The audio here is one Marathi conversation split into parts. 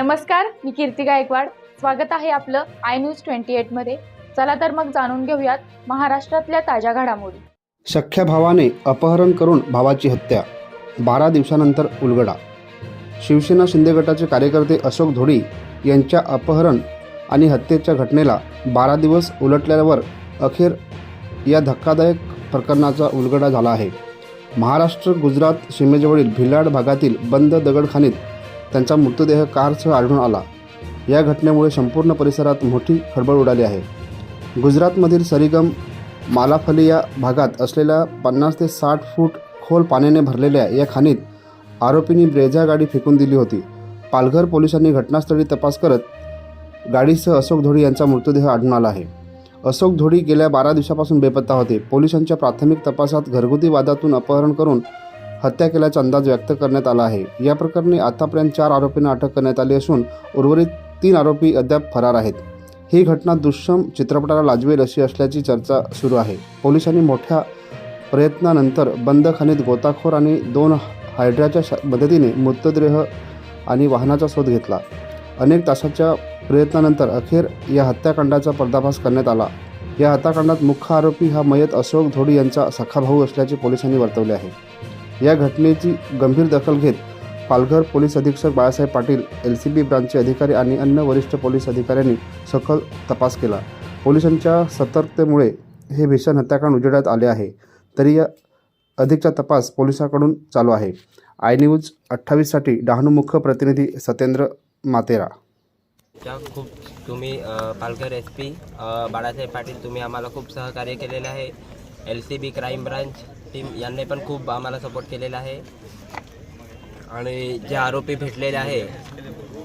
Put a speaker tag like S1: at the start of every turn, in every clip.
S1: नमस्कार मी कीर्ती गायकवाड. स्वागत आहे आपलं आय न्यूज ट्वेंटी एटमध्ये चला तर मग जाणून घेऊयात महाराष्ट्रातल्या ताज्या घडामोडी.
S2: सख्ख्या भावाने अपहरण करून भावाची हत्या. बारा दिवसानंतर उलगडा. शिवसेना शिंदे गटाचे कार्यकर्ते अशोक धोडी यांच्या अपहरण आणि हत्येच्या घटनेला बारा दिवस उलटल्यावर अखेर या धक्कादायक प्रकरणाचा उलगडा झाला आहे. महाराष्ट्र गुजरात सीमेजवळील भिलाड भागातील बंद दगडखानीत त्यांचा मृतदेह कारसह आढळून आला. या घटनेमुळे संपूर्ण परिसरात मोठी खळबळ उडाली आहे. गुजरातमधील सरिगम मालाफली या भागात असलेल्या पन्नास ते साठ फूट खोल पाण्याने भरलेल्या या खाणीत आरोपींनी ब्रेझा गाडी फेकून दिली होती. पालघर पोलिसांनी घटनास्थळी तपास करत गाडीसह अशोक धोडी यांचा मृतदेह आढळून आला आहे. अशोक धोडी गेल्या बारा दिवसापासून बेपत्ता होते. पोलिसांच्या प्राथमिक तपासात घरगुती वादातून अपहरण करून हत्या केल्याचा अंदाज व्यक्त करण्यात आला आहे. या प्रकरणी आतापर्यंत चार आरोपींना अटक करण्यात आली असून उर्वरित तीन आरोपी अद्याप फरार आहेत. ही घटना दुष्यम चित्रपटाला लाजवेल अशी असल्याची चर्चा सुरू आहे. पोलिसांनी मोठ्या प्रयत्नानंतर बंद खाणीत गोताखोर आणि दोन हायड्राच्या श- मदतीने मृतदेह आणि वाहनाचा शोध घेतला. अनेक तासाच्या प्रयत्नानंतर अखेर या हत्याकांडाचा पर्दाफाश करण्यात आला. या हत्याकांडात मुख्य आरोपी हा मयत अशोक धोडी यांचा सखा भाऊ असल्याचे पोलिसांनी वर्तवले आहे. या घटनेची गंभीर दखल घेत पालघर पोलीस अधीक्षक Balasaheb Patil L C B ब्रांचचे अधिकारी आणि अन्य वरिष्ठ पोलीस अधिकाऱ्यांनी सखोल तपास केला. पोलिसांच्या सतर्कतेमुळे हे भीषण हत्याकांड उजेडात आले आहे. तरी या अधिकचा तपास पोलिसांकडून चालू आहे. आय न्यूज अठ्ठावीससाठी डहाणू मुख्य प्रतिनिधी सत्येंद्र मातेरा.
S3: खूप तुम्ही पालघर एस पी बाळासाहेब पाटील तुम्ही आम्हाला खूप सहकार्य केलेलं आहे. L C B crime branch team यांनी पण खूप आम्हाला सपोर्ट केलेला आहे. आणि जे आरोपी भेटलेले आहे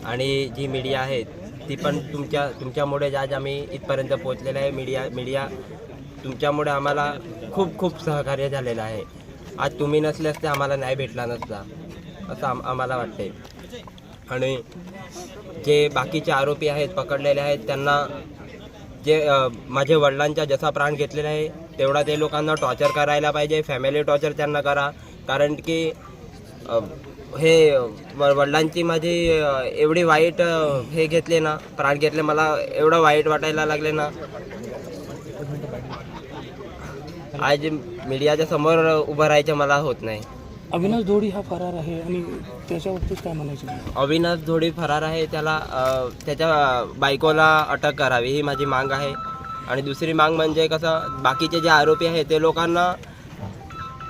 S3: आणि जी मीडिया आहे ती पण तुमच्या तुमच्यामुळे आज आम्ही इथपर्यंत पोहोचलेलं आहे. मीडिया मीडिया तुमच्यामुळे आम्हाला खूप खूप सहकार्य झालेलं आहे. आज तुम्ही नसले असते आम्हाला न्याय भेटला नसता असं आम आम्हाला वाटते आणि जे बाकीचे आरोपी आहेत पकडलेले आहेत त्यांना जे माझ्या माझे वडिलांचा जसा प्राण घेतलेला आहे तेवढा ते लोकांना टॉर्चर करायला पाहिजे फॅमिली टॉर्चर त्यांना करा. कारण की हे वडिलांची माझी एवढी वाईट हे घेतले ना प्राण घेतले मला एवढं वाईट वाटायला लागले ना. आज मीडियाच्या समोर उभं राहायचं मला होत नाही.
S4: अविनाश धोडी हा फरार आहे आणि त्याच्या बाबतीत काय म्हणायचं?
S3: अविनाश धोडी फरार आहे त्याला त्याच्या बायकोला अटक करावी ही माझी मांग आहे. आणि दुसरी मांग म्हणजे कसं बाकीचे जे आरोपी आहेत ते लोकांना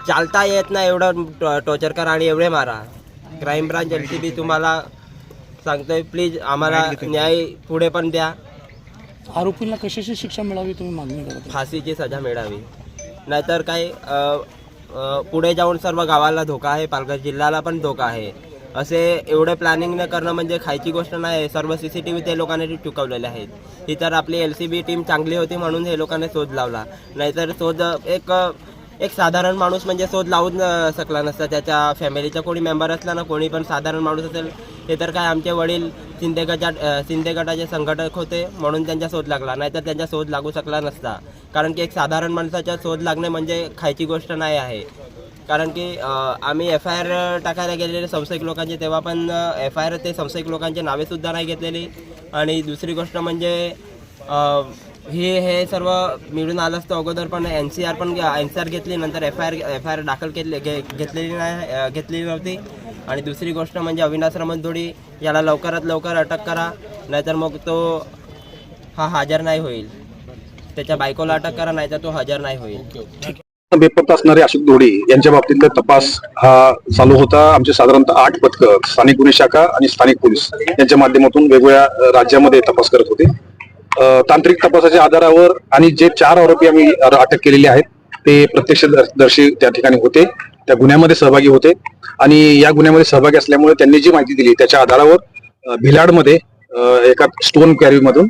S3: चालता येत नाही एवढं टॉ- टॉर्चर करा आणि एवढे मारा. Crime branch L C B तुम्हाला सांगतोय प्लीज आम्हाला न्याय पुढे पण द्या.
S4: आरोपींना कशाची शिक्षा मिळावी तुम्ही मागणी करत आहे?
S3: फाशीची सजा मिळावी. नाहीतर काय अ, अ, पुढे जाऊन सर्व गावाला धोका आहे पालघर जिल्ह्याला पण धोका आहे. असे एवढे प्लॅनिंग न करणं म्हणजे खायची गोष्ट नाही. आहे सर्व सी सी टी व्ही ते लोकांनी चुकवलेले आहेत. ही तर आपली एल सी बी टीम चांगली होती म्हणून हे लोकांनी शोध लावला. नाहीतर शोध एक एक साधारण माणूस म्हणजे शोध लावू न शकला नसता. त्याच्या फॅमिलीचा कोणी मेंबर असला ना कोणी पण साधारण माणूस असेल हे तर काय आमचे वडील शिंदे गटात शिंदे गटाचे संघटक होते म्हणून त्यांचा शोध लागला. नाहीतर त्यांचा शोध लागू शकला नसता. कारण की एक साधारण माणसाचा शोध लागणे म्हणजे खायची गोष्ट नाही आहे. कारण की आम्ही एफ आय आर टाकायला गेलेले संशयिक लोकांचे तेव्हा पण एफ आय आर ते संशयिक लोकांचे नावेसुद्धा नाही घेतलेली. आणि दुसरी गोष्ट म्हणजे हे हे सर्व मिळून आलं असतं अगोदर पण एन सी आर पण एन सी आर घेतली नंतर F I R F I R दाखल केली घे घेतलेली नाही घेतलेली नव्हती. आणि दुसरी गोष्ट म्हणजे अविनाश रमणदोडी याला लवकरात लवकर अटक करा नाहीतर मग तो हा हजर नाही होईल. त्याच्या बायकोला अटक करा नाहीतर तो हजर नाही होईल.
S5: बेपत्ता असणारे अशोक धोडी यांच्या बाबतीतला तपास हा चालू होता. आमचे साधारणतः आठ पथकं स्थानिक गुन्हे शाखा आणि स्थानिक पोलीस यांच्या माध्यमातून वेगवेगळ्या राज्यामध्ये तपास करत होते. तांत्रिक तपासाच्या आधारावर आणि जे चार आरोपी आम्ही अटक केलेले आहेत ते प्रत्यक्षदर्शी त्या ठिकाणी होते त्या गुन्ह्यामध्ये सहभागी होते आणि या गुन्ह्यामध्ये सहभागी असल्यामुळे त्यांनी जी माहिती दिली त्याच्या आधारावर भिलाडमध्ये एका स्टोन कॅरीमधून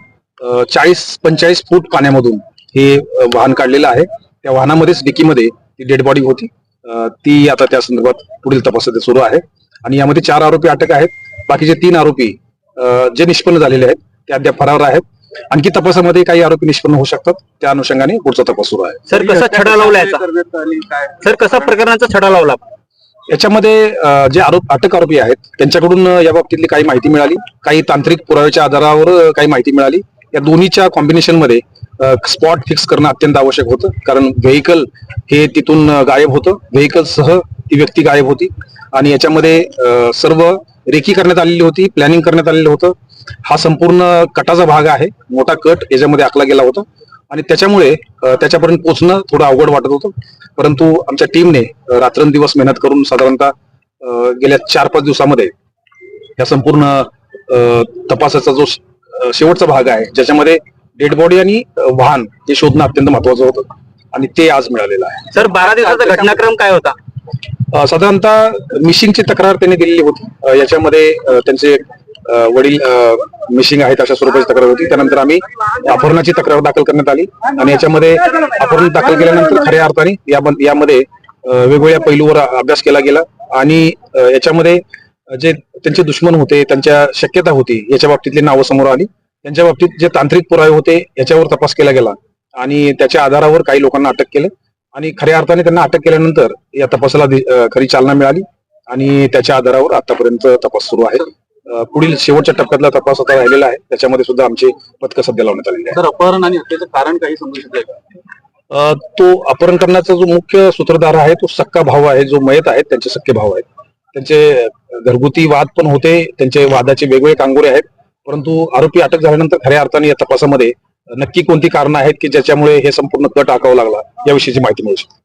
S5: चाळीस पंचेचाळीस फूट पाण्यामधून हे वाहन काढलेलं आहे. त्या वाहनामध्येच डिकीमध्ये ती डेड बॉडी होती. ती आता त्या संदर्भात पुढील तपास सुरू आहे. आणि यामध्ये चार आरोपी अटक आहेत. बाकीचे तीन आरोपी जे निष्पन्न झालेले आहेत ते अद्याप फरार आहेत. आणखी तपासामध्ये काही आरोपी निष्पन्न होऊ शकतात. त्या अनुषंगाने पुढचा तपास सुरू आहे.
S6: सर कसा छडा लावला सर कसा प्रकरणाचा छडा लावला?
S5: याच्यामध्ये जे आरोप अटक आरोपी आहेत त्यांच्याकडून या बाबतीतली काही माहिती मिळाली. काही तांत्रिक पुराव्याच्या आधारावर काही माहिती मिळाली. या दोन्हीच्या कॉम्बिनेशनमध्ये स्पॉट फिक्स करणं अत्यंत आवश्यक होतं. कारण व्हेकल हे तिथून गायब होतं. व्हेकलसह ती व्यक्ती गायब होती. आणि याच्यामध्ये सर्व रेकी करण्यात आलेली होती प्लॅनिंग करण्यात आलेलं होतं. हा संपूर्ण कटाचा भाग आहे. मोठा कट याच्यामध्ये आखला गेला होता. आणि त्याच्यामुळे त्याच्यापर्यंत पोहोचणं थोडं अवघड वाटत होतं. परंतु आमच्या टीमने रात्रंदिवस मेहनत करून साधारणतः गेल्या चार पाच दिवसामध्ये या संपूर्ण तपासाचा जो शेवटचा भाग आहे ज्याच्यामध्ये डेड बॉडी आणि वाहन हे शोधणं अत्यंत महत्वाचं होतं. आणि ते आज मिळालेलं आहे.
S6: सर बारा दिवसाचा घटनाक्रम काय होता?
S5: अ, साधारणतः मिशिंगची तक्रार त्यांनी दिलेली होती. याच्यामध्ये अ, त्यांचे अ, वडील मिशिंग आहेत अशा स्वरूपाची तक्रार होती. त्यानंतर आम्ही अपहरणाची तक्रार दाखल करण्यात आली. आणि याच्यामध्ये अपहरण दाखल केल्यानंतर खऱ्या अर्थाने याम- यामध्ये अ, वेगवेगळ्या पैलूवर अभ्यास केला गेला. आणि अ, याच्यामध्ये जे त्यांचे दुश्मन होते त्यांच्या शक्यता होती याच्या बाबतीतली नावं समोर आली. त्यांच्या बाबतीत जे तांत्रिक पुरावे होते याच्यावर तपास केला गेला. आणि त्याच्या आधारावर काही लोकांना अटक केलं. आणि खऱ्या अर्थाने त्यांना अटक केल्यानंतर या तपासाला खरी चालना मिळाली. आणि त्याच्या आधारावर आतापर्यंत तपास सुरू आहे. पुढील शेवटच्या टप्प्यातला तपास आता राहिलेला आहे. त्याच्यामध्ये सुद्धा आमची पथकं सध्या लावण्यात आलेली आहे
S6: अपहरण आणि हत्येचं कारण काही का?
S5: अ, तो अपहरण करण्याचा जो मुख्य सूत्रधार आहे तो सक्का भाऊ आहे जो मयत आहेत त्यांचे सक्के भाऊ आहेत. त्यांचे घरगुती वाद पण होते. त्यांचे वादाचे वेगवेगळे कांगोरे आहेत. परंतु आरोपी अटक झाल्यानंतर खऱ्या अर्थाने या तपासामध्ये नक्की कोणती कारणं आहेत की ज्याच्यामुळे हे संपूर्ण कट आकावं लागला याविषयीची माहिती मिळू शकते.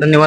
S6: धन्यवाद.